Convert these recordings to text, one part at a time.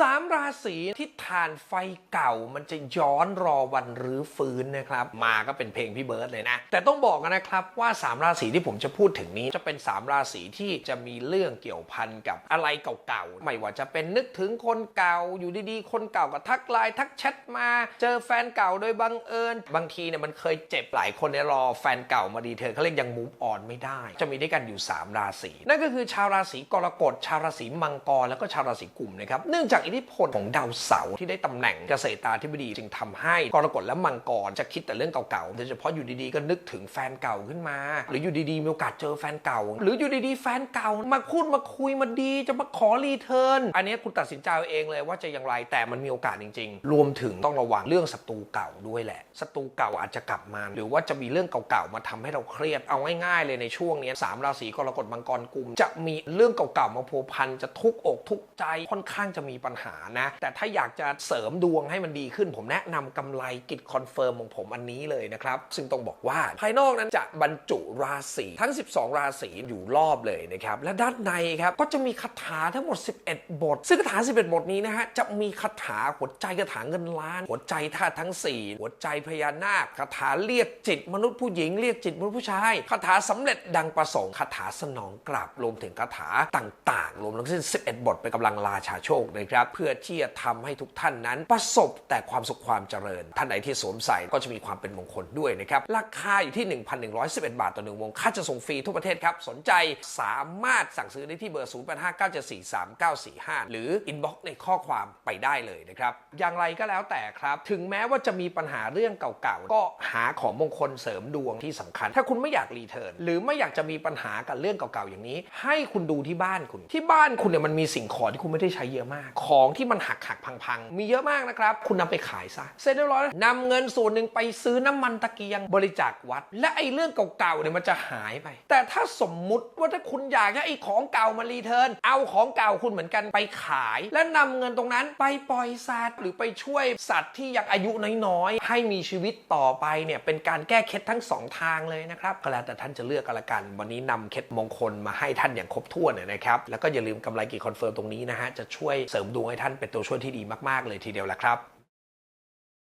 สามราศีที่ทานไฟเก่ามันจะย้อนรอวันรื้อฟื้นนะครับ มาก็เป็นเพลงพี่เบิร์ดเลยนะ แต่ต้องบอกกันนะครับว่า 3 ราศีที่ผมจะพูดถึงนี้ จะเป็น 3 ราศีที่จะมีเรื่องเกี่ยวพันกับอะไรเก่าๆไม่ว่าจะเป็นนึกถึงคนเก่าอยู่ดีๆ คนเก่าก็ทักไลน์ทักแชทมา เจอแฟนเก่าโดยบังเอิญ บางทีเนี่ยมันเคยเจ็บหลายคนเนี่ยรอแฟนเก่ามาดีเธอเขาเรียกยัง move on ไม่ได้ จะมีด้วยกันอยู่ 3 ราศีนั่นก็คือชาวราศีกรกฎชาวราศีมังกรแล้วก็ชาวราศีกุมนะครับเนื่องจากอิทธิพลของดาวเสาร์ที่ได้ตำแหน่งเกษตราธิบดีจึงทำให้กรกฎและมังกรจะคิดแต่เรื่องเก่าๆโดยเฉพาะอยู่ดีๆก็นึกถึงแฟนเก่าขึ้นมา หรืออยู่ดีๆมีโอกาสเจอแฟนเก่า หรืออยู่ดีๆแฟนเก่ามาพูดมาคุยมาดีจะมาขอรีเทิร์นอันนี้คุณตัดสินใจเองเลยว่าจะอย่างไรแต่มันมีโอกาสจริง ๆ รวมถึงต้องระวังเรื่องศัตรูเก่าด้วยแหละศัตรูเก่าอาจจะกลับมา หรือว่าจะมีเรื่องเก่าๆมาทำให้เราเครียดเอาง่ายๆเลยในช่วงนี้สามราศีกรกฎมังกรกลุ่มจะมีเรื่องเก่าๆมาพัวพันจะทุกอกทุกใจค่อนข้างจะมีปัญหานะ แต่ถ้าอยากจะเสริมดวงให้มันดีขึ้น ผมแนะนำกำไรกิจคอนเฟิร์มของผมอันนี้เลยนะครับ ซึ่งต้องบอกว่าภายนอกนั้นจะบรรจุราศีทั้ง 12 ราศีอยู่รอบเลยนะครับ และด้านในครับก็จะมีคาถาทั้งหมด 11 บท ซึ่งคาถา 11 บทนี้นะฮะจะมีคาถาหัวใจคาถาเงินล้าน หัวใจธาตุทั้ง 4 หัวใจพญานาคคาถาเรียกจิตมนุษย์ผู้หญิงเรียกจิตมนุษย์ผู้ชายคาถาสำเร็จดังประสงค์คาถาสนองกลับรวมถึงคาถาต่าง ๆ รวมทั้งสิ้น 11 บทเป็นกำลังราชาโชคนะครับเพื่อที่จะทำให้ทุกท่านนั้น ประสบแต่ความสุขความเจริญ ท่านไหนที่สวมใส่ก็จะมีความเป็นมงคลด้วยนะครับราคาอยู่ที่ 1,111 บาทต่อหนึ่งวงค่าจะส่งฟรีทั่วประเทศครับสนใจสามารถสั่งซื้อได้ที่เบอร์ 0859743945 หรืออินบ็อกซ์ในข้อความไปได้เลยนะครับอย่างไรก็แล้วแต่ครับ ถึงแม้ว่าจะมีปัญหาเรื่องเก่าๆ ก็หาของมงคลเสริมดวงที่สำคัญ ถ้าคุณไม่อยากรีเทิร์นหรือไม่อยากจะมีปัญหากับเรื่องเก่าๆอย่างนี้ ให้คุณดูที่บ้านคุณที่บ้านคุณเนี่ยมันมีสิ่งของที่คุณไม่ได้ใช้เยอะมากขของที่มันหักหักพังๆ มีเยอะมากนะครับ คุณนำไปขายซะ เสร็จเรียบร้อยแล้วนำเงินส่วนหนึ่งไปซื้อน้ำมันตะเกียงบริจาควัด และไอ้เรื่องเก่าๆเนี่ยมันจะหายไป แต่ถ้าสมมุติว่าถ้าคุณอยากจะไอ้ของเก่ามารีเทิร์นเอาของเก่าคุณเหมือนกันไปขาย และนำเงินตรงนั้นไปปล่อยสัตว์หรือไปช่วยสัตว์ที่ยังอายุน้อยๆให้มีชีวิตต่อไปเนี่ยเป็นการแก้เคล็ดทั้งสองทางเลยนะครับก็แล้วแต่ท่านจะเลือกกันละกัน วันนี้นำเคล็ดมงคลมาให้ท่านอย่างครบถ้วนเนี่ยนะครับแล้วก็อย่าลืมกำไรกี่คอนเฟิร์มตรงนี้นะฮะจะช่วยเสริมดวงให้ท่านเป็นตัวช่วยที่ดีมาก ๆ เลยทีเดียวละครับ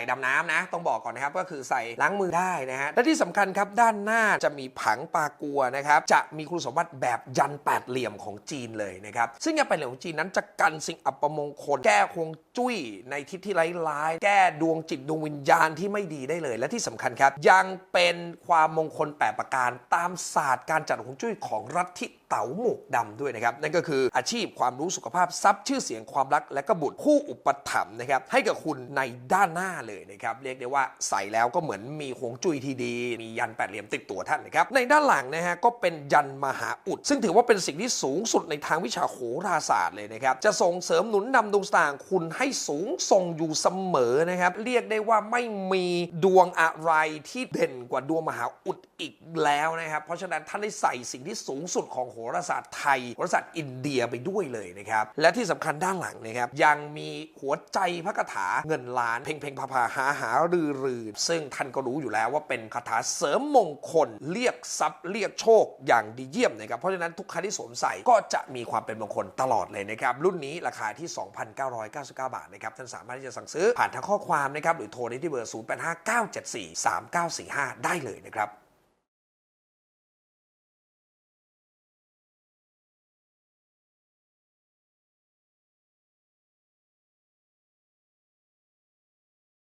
ส่ดำน้ำนะ ต้องบอกก่อนนะครับก็คือใส่ล้างมือได้นะฮะและที่สำคัญครับด้านหน้าจะมีผังปากัวนะครับจะมีคุณสมบัติแบบยันแปดเหลี่ยมของจีนเลยนะครับซึ่งยันแปดเหลี่ยมของจีนนั้นจะกันสิ่งอัปมงคล แก้ฮวงจุ้ยในทิศที่ร้ายๆแก้ดวงจิตดวงวิญญาณที่ไม่ดีได้เลย และที่สำคัญครับยังเป็นความมงคลแปดประการตามศาสตร์การจัดฮวงจุ้ยของรัฐทิเต๋าหมวกดำด้วยนะครับ นั่นก็คืออาชีพความรู้สุขภาพทรัพย์ชื่อเสียงความรักและก็บุตรผู้อุปถัมภ์นะครับให้กับคุณในด้านหน้าเลยนะครับ เรียกได้ว่าใส่แล้วก็เหมือนมีหงจุ้ยทีดี มียันแปดเหลี่ยมติดตัวท่านนะครับ ในด้านหลังนะฮะก็เป็นยันมหาอุด ซึ่งถือว่าเป็นสิ่งที่สูงสุดในทางวิชาโหราศาสตร์เลยนะครับ จะส่งเสริมหนุนนำดวงสตางคุณให้สูงส่งอยู่เสมอนะครับ เรียกได้ว่าไม่มีดวงอะไรที่เด่นกว่าดวงมหาอุดอีกแล้วนะครับ เพราะฉะนั้นท่านได้ใส่สิ่งที่สูงสุดของโหราศาสตร์ไทยโหราศาสตร์อินเดียไปด้วยเลยนะครับ และที่สำคัญด้านหลังนะครับยังมีหัวใจพระคาถาเงินล้านเพ่งเพ่งพาพาหาหารือรือ ซึ่งท่านก็รู้อยู่แล้วว่าเป็นคาถาเสริมมงคล เรียกทรัพย์เรียกโชคอย่างดีเยี่ยมนะครับ เพราะฉะนั้นทุกครั้งที่สวมใส่ก็จะมีความเป็นมงคลตลอดเลยนะครับ รุ่นนี้ราคาที่ 2,999 บาทนะครับ ท่านสามารถที่จะสั่งซื้อผ่านทางข้อความนะครับ หรือโทรได้ที่เบอร์ 0859743945 ได้เลยนะครับ